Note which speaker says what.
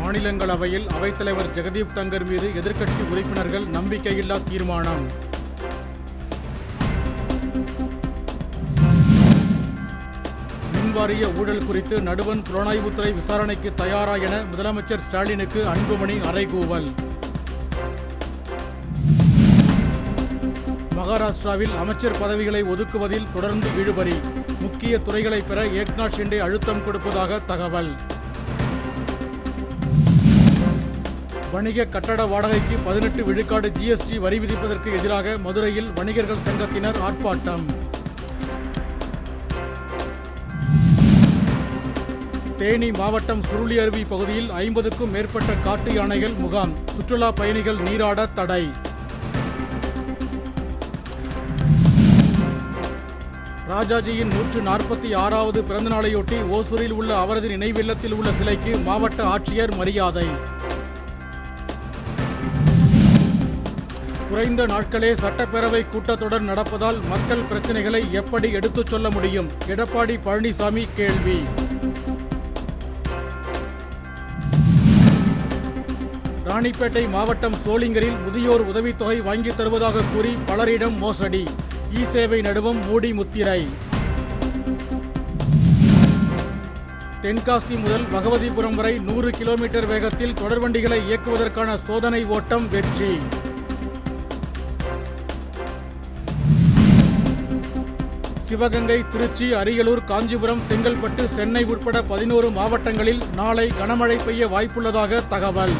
Speaker 1: மாநிலங்களவையில் அவைத்தலைவர் ஜெகதீப் தங்கர் மீது எதிர்க்கட்சி உறுப்பினர்கள் நம்பிக்கையில்லா தீர்மானம். மின்வாரிய ஊழல் குறித்து நடுவன் புலனாய்வுத்துறை விசாரணைக்கு தயாரா என முதலமைச்சர் ஸ்டாலினுக்கு அன்புமணி அறைகூவல். மகாராஷ்டிராவில் அமைச்சர் பதவிகளை ஒதுக்குவதில் தொடர்ந்து இழுபறி. முக்கிய துறைகளை பெற ஏக்நாத் ஷிண்டே அழுத்தம் கொடுப்பதாக தகவல். வணிக கட்டட வாடகைக்கு பதினெட்டு விழுக்காடு ஜிஎஸ்டி வரி விதிப்பதற்கு எதிராக மதுரையில் வணிகர்கள் சங்கத்தினர் ஆர்ப்பாட்டம். தேனி மாவட்டம் சுருளி அருவி பகுதியில் ஐம்பதுக்கும் மேற்பட்ட காட்டு யானைகள் முகாம். சுற்றுலா பயணிகள் நீராட தடை. ராஜாஜியின் நூற்று நாற்பத்தி ஆறாவது பிறந்தநாளையொட்டி ஓசூரில் உள்ள அவரது நினைவில்லத்தில் உள்ள சிலைக்கு மாவட்ட ஆட்சியர் மரியாதை. குறைந்த நாட்களே சட்டப்பேரவை கூட்டத்தொடர் நடப்பதால் மக்கள் பிரச்சனைகளை எப்படி எடுத்துச் சொல்ல முடியும்? எடப்பாடி பழனிசாமி கேள்வி. ராணிப்பேட்டை மாவட்டம் சோளிங்கரில் முதியோர் உதவித்தொகை வாங்கித் தருவதாக கூறி பலரிடம் மோசடி. இ சேவை நடுவம் மூடி முத்திரை. தென்காசி முதல் பகவதிபுரம் வரை நூறு கிலோமீட்டர் வேகத்தில் தொடர்வண்டிகளை இயக்குவதற்கான சோதனை ஓட்டம் வெற்றி. சிவகங்கை திருச்சி அரியலூர் காஞ்சிபுரம் செங்கல்பட்டு சென்னை உட்பட பதினோரு மாவட்டங்களில் நாளை கனமழை பெய்ய வாய்ப்புள்ளதாக தகவல்.